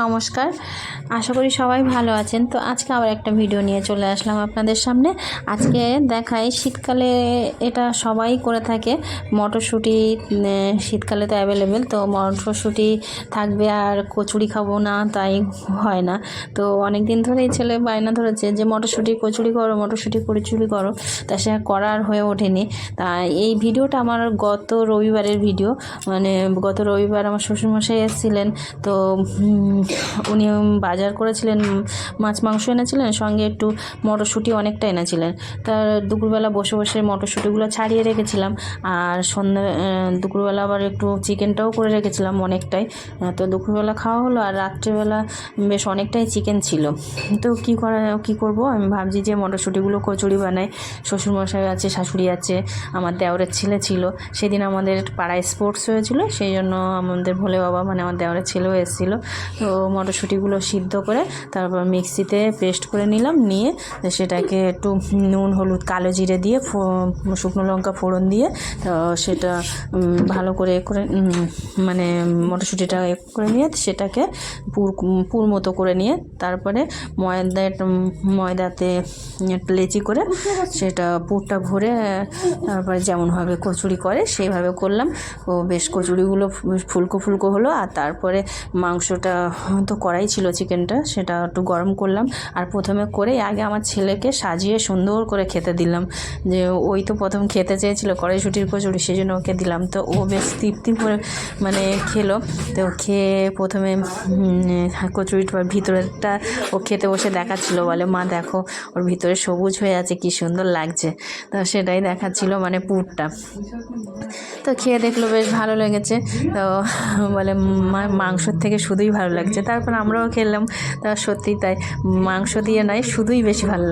নমস্কার। আশা করি সবাই ভালো আছেন। তো আজকে আবার একটা ভিডিও নিয়ে চলে আসলাম আপনাদের সামনে। আজকে দেখাই শীতকালে এটা সবাই করে থাকে। মটরশুঁটি শীতকালে তো অ্যাভেলেবেল তো মটরশুঁটি থাকবে আর কচুরি খাব না, তাই হয় না। তো অনেক দিন ধরেই ছেলে বায়না ধরেছে যে মটরশুঁটি কচুরি করো, মটরশুঁটি কচুরি করো। তা সে করার হয়ে ওঠেনি। তা এই ভিডিওটা আমার গত রবিবারের ভিডিও মানে গত রবিবার আমার শ্বশুরমশাই এসেছিলেন। তো উনি বাজার করেছিলেন মাছ, মাংস এনেছিলেন, সঙ্গে একটু মটরশুঁটি অনেকটা এনেছিলেন। তার দুপুরবেলা বসে বসে মটরশুঁটিগুলো ছাড়িয়ে রেখেছিলাম, আর সন্ধ্যা দুপুরবেলা আবার একটু চিকেনটাও করে রেখেছিলাম অনেকটাই। তো দুপুরবেলা খাওয়া হলো, আর রাত্রেবেলা বেশ অনেকটাই চিকেন ছিল। তো কী করা, কী করব? আমি ভাবছি যে মটরশুঁটিগুলো কচুরি বানাই, শ্বশুরমশাই আছে, শাশুড়ি আছে, আমার দেওরের ছেলে ছিল। সেদিন আমাদের পাড়ায় স্পোর্টস হয়েছিল, সেই জন্য আমাদের ভোলে বাবা মানে আমার দেওরের ছেলেও এসেছিল। তো মটরশুঁটিগুলো সিদ্ধ করে তারপর মিক্সিতে পেস্ট করে নিলাম, নিয়ে সেটাকে একটু নুন, হলুদ, কালো জিরে দিয়ে শুকনো লঙ্কা ফোড়ন দিয়ে সেটা ভালো করে করে মানে মটরশুঁটিটা এ করে নিয়ে সেটাকে পুর পুর মতো করে নিয়ে তারপরে ময়দা ময়দাতে লেচি করে সেটা পুরটা ভরে, তারপরে যেমনভাবে কচুরি করে সেইভাবে করলাম। ও বেশ কচুরিগুলো ফুলকো ফুলকো হলো, আর তারপরে মাংসটা তো করাই ছিল চিকেনটা, সেটা একটু গরম করলাম। আর প্রথমে করে আগে আমার ছেলেকে সাজিয়ে সুন্দর করে খেতে দিলাম। যে ওই তো প্রথম খেতে চেয়েছিল কড়াইশুটির কচুরি সেই জন্য ওকে দিলাম। তো ও বেশ তৃপ্তি করে মানে খেলো। তো খেয়ে প্রথমে কচুরিটার ভিতরেরটা ও খেতে বসে দেখাচ্ছিল। বলে, মা, দেখো, ওর ভিতরে সবুজ হয়ে আছে, কি সুন্দর লাগছে। তো সেটাই দেখাচ্ছিল মানে পুরটা। তো খেয়ে দেখল, বেশ ভালো লেগেছে। তো বলে মাংসর থেকে শুধুই ভালো লাগছে। তারপর আমরাও খেললাম। তা সত্যি তাই, মাংস দিয়ে নয়, শুধুই বেশি ভালো